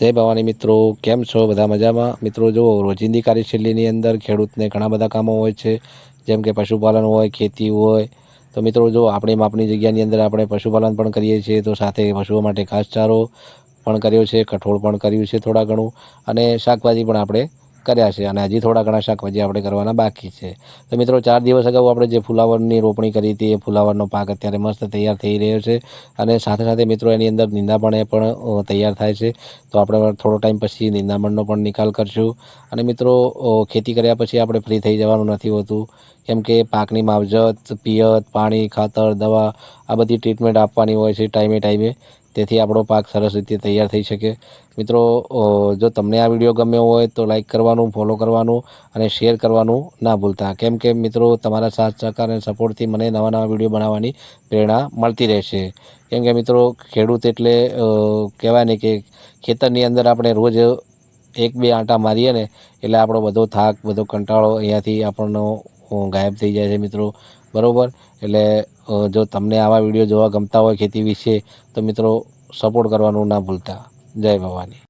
જય ભવાની મિત્રો, કેમ છો? બધા મજામાં? મિત્રો, જુઓ, રોજિંદી કાર્યશૈલીની અંદર ખેડૂતને ઘણા બધા કામો હોય છે. જેમ કે પશુપાલન હોય, ખેતી હોય. તો મિત્રો જો આપણે માપની જગ્યાની અંદર આપણે પશુપાલન પણ કરીએ છીએ. તો સાથે પશુઓ માટે ઘાસચારો પણ કર્યો છે, કઠોળ પણ કર્યું છે થોડા ઘણું. અને શાકભાજી પણ આપણે કર્યા છે અને હજી થોડા ઘણા શાકભાજી આપણે કરવાના બાકી છે. તો મિત્રો, ચાર દિવસ અગાઉ આપણે જે ફુલાવરની રોપણી કરી હતી, એ ફુલાવરનો પાક અત્યારે મસ્ત તૈયાર થઈ રહ્યો છે અને સાથે સાથે મિત્રો, એની અંદર નિંદામણ પણ તૈયાર થાય છે. તો આપણે થોડો ટાઈમ પછી નિંદામણનો પણ નિકાલ કરશું. અને મિત્રો ખેતી કર્યા પછી આપણે ફ્રી થઈ જવાનું નથી હોતું. કેમ કે પાકની માવજત, પિયત, પાણી, ખાતર, દવા આ બધી ટ્રીટમેન્ટ આપવાની હોય છે ટાઈમે ટાઈમે. તેથી આપણો પાક સરસ રીતે તૈયાર થઈ શકે. મિત્રો જો તમને આ વીડિયો ગમ્યો હોય તો લાઈક કરવાનું ફોલો કરવાનું અને શેર કરવાનું ના ભૂલતા. કેમ કે મિત્રો, તમારા સાથ, સહકાર અને સપોર્ટથી મને નવા નવા વીડિયો બનાવવાની પ્રેરણા મળતી રહેશે. કેમ કે મિત્રો, ખેડૂત એટલે કહેવાય ને કે ખેતરની અંદર આપણે રોજ એક બે આંટા મારીએ ને, એટલે આપણો બધો થાક, બધો કંટાળો અહીંયાથી આપણનો ગાયબ થઈ જાય છે મિત્રો. બરાબર? એટલે જો તમને આવા વીડિયો જોવા ગમતા હોય ખેતી વિશે, તો મિત્રો સપોર્ટ કરવાનું ના ભૂલતા. જય ભવાની.